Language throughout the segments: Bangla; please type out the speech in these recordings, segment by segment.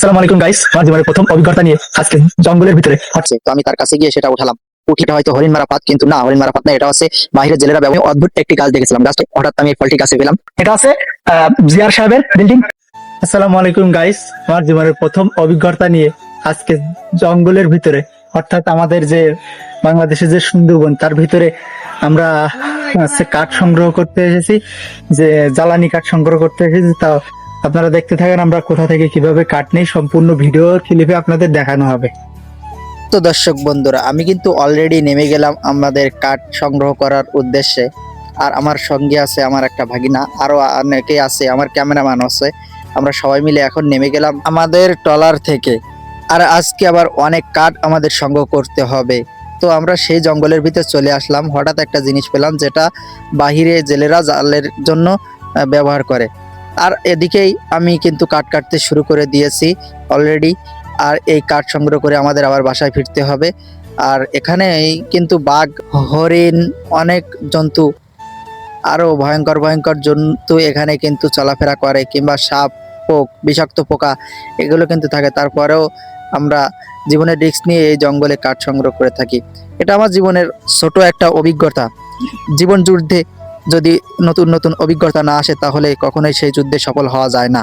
আসসালামু আলাইকুম গাইস আমার জীবনের প্রথম অভিজ্ঞতা নিয়ে আজকে জঙ্গলের ভিতরে আছে তো আমি তার কাছে গিয়ে সেটা উঠালাম। উঠিটা হয়তো হরিণ মারা পাত কিন্তু না হরিণ মারা পাত না এটা বাইরের জেলেরা ব্যবহার অদ্ভুত একটি গাছ দেখেছিলাম। গাছটা হঠাৎ আমি ফলটি গাছে পেলাম। এটা আছে জিয়ার সাহেবের বিল্ডিং আসসালামু আলাইকুম গাইস আমার জীবনের প্রথম অভিজ্ঞতা নিয়ে আজকে জঙ্গলের ভিতরে অর্থাৎ আমাদের যে বাংলাদেশের যে সুন্দরবন তার ভিতরে আমরা কাঠ সংগ্রহ করতে এসেছি যে জ্বালানি কাঠ সংগ্রহ করতে এসেছি তা আপনারা দেখতে থাকেন আমরা কোথা থেকে কীভাবে কাঠ নেই সম্পূর্ণ ভিডিও ক্লিপে আপনাদের দেখানো হবে। তো দর্শক বন্ধুরা, আমি কিন্তু অলরেডি নেমে গেলাম আমাদের কাঠ সংগ্রহ করার উদ্দেশ্যে। আর আমার সঙ্গে আছে আমার একটা ভাগিনা আরও অনেকেই আছে, আমার ক্যামেরাম্যান আছে। আমরা সবাই মিলে এখন নেমে গেলাম আমাদের টলার থেকে। আর আজকে আবার অনেক কাঠ আমাদের সংগ্রহ করতে হবে। তো আমরা সেই জঙ্গলের ভিতরে চলে আসলাম, হঠাৎ একটা জিনিস পেলাম যেটা বাহিরে জেলেরা জালের জন্য ব্যবহার করে। আর এদিকেই আমি কিন্তু কাঠ কাটতে শুরু করে দিয়েছি অলরেডি আর এই কাঠ সংগ্রহ করে আমাদের আবার বাসায় ফিরতে হবে। আর এখানে কিন্তু বাঘ, হরিণ, অনেক জন্তু আরও ভয়ঙ্কর ভয়ঙ্কর জন্তু এখানে কিন্তু চলাফেরা করে, কিংবা সাপ, পোক, বিষাক্ত পোকা, এগুলো কিন্তু থাকে। তারপরেও আমরা জীবনের রিস্ক নিয়ে এই জঙ্গলে কাঠ সংগ্রহ করে থাকি। এটা আমার জীবনের ছোট একটা অভিজ্ঞতা। জীবন যুদ্ধে যদি নতুন নতুন অভিজ্ঞতা না আসে তাহলে কখনোই সেই যুদ্ধে সফল হওয়া যায় না।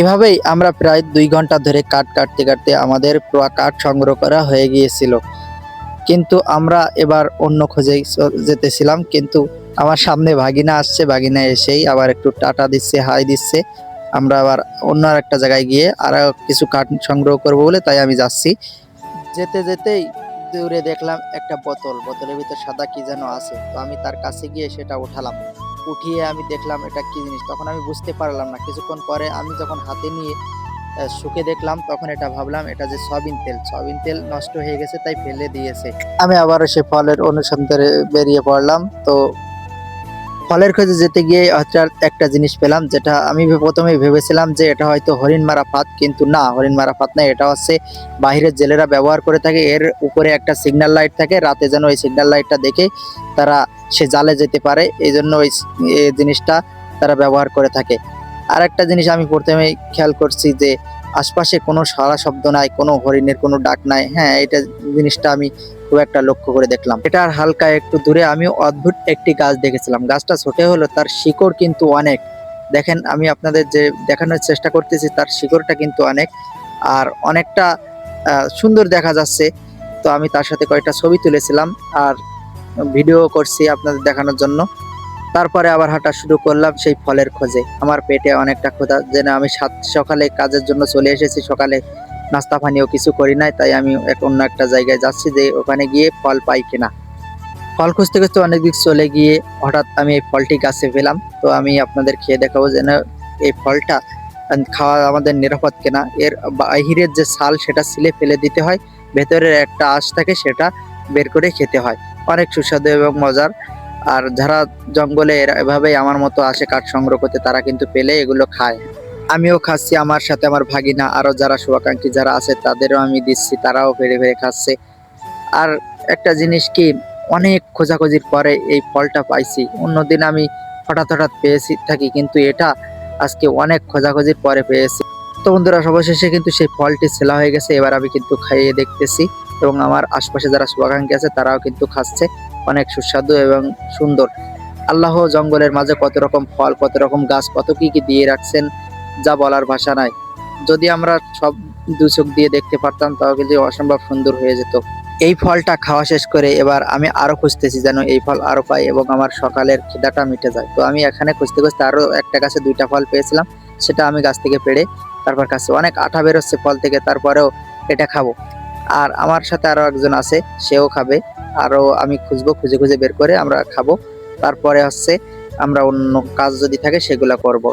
এভাবেই আমরা প্রায় দুই ঘণ্টা ধরে কাঠ কাটতে কাটতে আমাদের কাঠ সংগ্রহ করা হয়ে গিয়েছিল। কিন্তু আমরা এবার অন্য খোঁজে যেতেছিলাম, কিন্তু আমার সামনে ভাগিনা আসছে, ভাগিনা এসেই আবার একটু টাটা দিচ্ছে, হাই দিচ্ছে। আমরা আবার অন্য আর একটা জায়গায় গিয়ে আর কিছু কাঠ সংগ্রহ করব বলে তাই আমি যাচ্ছি। যেতে যেতেই দূরে দেখলাম একটা বোতল, বোতলের ভিতর সাদা কি যেন আছে। তো আমি তার কাছে গিয়ে সেটা উঠালাম। উঠিয়ে আমি দেখলাম এটা কি জিনিস। তখন আমি বুঝতে পারলাম না। কিছুক্ষণ পরে আমি যখন হাতে নিয়ে শুকে দেখলাম, তখন এটা ভাবলাম, এটা যে সয়াবিন তেল। সয়াবিন তেল নষ্ট হয়ে গেছে, তাই ফেলে দিয়েছে। আমি আবারও সে ফলের অনুসন্ধানে বেরিয়ে পড়লাম। তো ফলের খোঁজে যেতে গিয়ে হঠাৎ একটা জিনিস পেলাম, যেটা আমি প্রথমে ভেবেছিলাম যে এটা হয়তো হরিণ মারা ফাঁদ কিন্তু না হরিণ মারা ফাঁদ না, এটা হচ্ছে বাইরের জেলেরা ব্যবহার করে থাকে। এর উপরে একটা সিগন্যাল লাইট থাকে। রাতে যেন ওই সিগন্যাল লাইটটা দেখে তারা সে জালে যেতে পারে এই জন্য ওই জিনিসটা তারা ব্যবহার করে থাকে। আর একটা জিনিস আমি প্রথমে খেয়াল করছি যে, আশপাশে কোনো সারা শব্দ নাই, কোনো হরিণের কোনো ডাক নাই। হ্যাঁ এটা জিনিসটা আমি খুব একটা লক্ষ্য করে দেখলাম। এটার হালকা একটু দূরে আমি অদ্ভুত একটি গাছ দেখেছিলাম। গাছটা ছোটে হলো তার শিকড় কিন্তু অনেক। দেখেন, আমি আপনাদের যে দেখানোর চেষ্টা করতেছি, তার শিকড়টা কিন্তু অনেক। আর অনেকটা সুন্দর দেখা যাচ্ছে। তো আমি তার সাথে কয়েকটা ছবি তুলেছিলাম। আর ভিডিও করছি আপনাদের দেখানোর জন্য। তারপরে আবার হাঁটা শুরু করলাম সেই ফলের খোঁজে। আমার পেটে অনেকটা ক্ষুধা, যেন আমি সাত সকালে কাজের জন্য চলে এসেছি, সকালে নাস্তা পানিও কিছু করি নাই, তাই আমি অন্য একটা জায়গায় যাচ্ছি যে ওখানে গিয়ে ফল পাই কিনা। ফল খুঁজতে খুঁজতে অনেক দিক চলে গিয়ে হঠাৎ আমি এই ফলটি গাছে পেলাম তো আমি আপনাদের খেয়ে দেখাবো যেন এই ফলটা খাওয়া আমাদের নিরাপদ কেনা। এর বাহিরের যে ছাল, সেটা ছিলে ফেলে দিতে হয়। ভেতরের একটা আঁশ থাকে, সেটা বের করে খেতে হয়। অনেক সুস্বাদু এবং মজার। আর যারা জঙ্গলে এভাবেই আমার মতো আসে কাঠ সংগ্রহ করতে, তারা কিন্তু পেলে এগুলো খায়। আমিও খাচ্ছি আমার সাথে আমার ভাগিনা আরও যারা শুভাকাঙ্ক্ষী যারা আছে তাদেরও আমি দিচ্ছি, তারাও ফেরে ফেরে খাচ্ছে। আর একটা জিনিস কি, অনেক খোঁজাখুঁজির পরে এই ফলটা পাইছি। অন্যদিন আমি হঠাৎ হঠাৎ পেয়েছি থাকি, কিন্তু এটা আজকে অনেক খোঁজাখুঁজির পরে পেয়েছি। তো বন্ধুরা সবশেষে কিন্তু সেই ফলটি ছেলা হয়ে গেছে, এবার আমি কিন্তু খাইয়ে দেখতেছি। এবং আমার আশপাশে যারা শুভাকাঙ্ক্ষী আছে, তারাও কিন্তু খাচ্ছে। অনেক সুস্বাদু এবং সুন্দর। আল্লাহ জঙ্গলের মাঝে কত রকম ফল, কত রকম গাছ, কত কি কি দিয়ে রাখছেন, যা বলার ভাষা নাই। যদি আমরা সব দু চোখ দিয়ে দেখতে পারতাম, তাও কিন্তু অসম্ভব সুন্দর হয়ে যেত। এই ফলটা খাওয়া শেষ করে এবার আমি আরও খুঁজতেছি যেন এই ফল আরও পাই এবং আমার সকালের খিদাটা মিটে যায়। তো আমি এখানে খুঁজতে খুঁজতে আরও একটা গাছে দুইটা ফল পেয়েছিলাম, সেটা আমি গাছ থেকে পেড়ে তারপর কাছে অনেক আঠা বেরোচ্ছে ফল থেকে, তারপরেও এটা খাব। আর আমার সাথে আরও একজন আছে, সেও খাবে। আরও আমি খুঁজবো, খুঁজে খুঁজে বের করে আমরা খাব। তারপরে হচ্ছে আমরা অন্য কাজ যদি থাকে সেগুলো করব।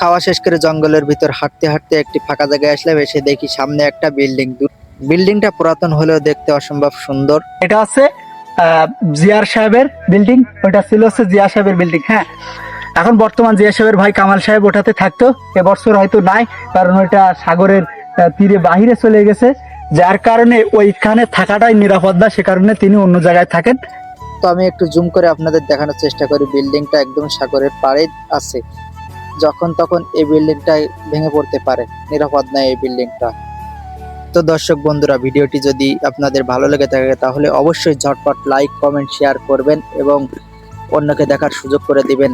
খাওয়া শেষ করে জঙ্গলের ভিতর হাঁটতে হাঁটতে একটি ফাঁকা জায়গায় আসলাম, এসে দেখি সামনে একটা বিল্ডিং। বিল্ডিংটা পুরাতন হলেও দেখতে অসম্ভব সুন্দর। এটা আছে জিয়ার সাহেবের বিল্ডিং, ওটা ছিল হচ্ছে জিয়া সাহেবের বিল্ডিং হ্যাঁ। এখন বর্তমান জিয়া সাহেবের ভাই কামাল সাহেব ওটাতে থাকতো। এবছর হয়তো নাই, কারণ ওইটা সাগরের তীরে বাহিরে চলে গেছে। যার কারণে ওইখানে থাকাটাই নিরাপদ না, সে কারণে তিনি অন্য জায়গায় থাকেন। তো আমি একটু জুম করে আপনাদের দেখানোর চেষ্টা করি, বিল্ডিংটা একদম সাগরের পাড়ে আছে। যখন তখন এই বিল্ডিংটা ভেঙে পড়তে পারে, নিরাপদ নয় এই বিল্ডিংটা। তো দর্শক বন্ধুরা, ভিডিওটি যদি আপনাদের ভালো লেগে থাকে, তাহলে অবশ্যই ঝটপট লাইক কমেন্ট শেয়ার করবেন এবং অন্যকে দেখার সুযোগ করে দিবেন।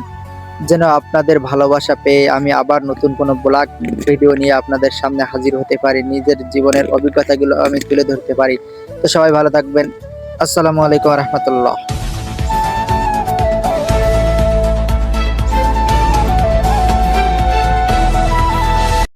যেন আপনাদের ভালোবাসা পেয়ে আমি আবার নতুন কোনো ব্লগ, ভিডিও নিয়ে আপনাদের সামনে হাজির হতে পারি, নিজের জীবনের অভিজ্ঞতাগুলো আমি তুলে ধরতে পারি। তো সবাই ভালো থাকবেন। আসসালামু আলাইকুম রহমতুল্লাহ।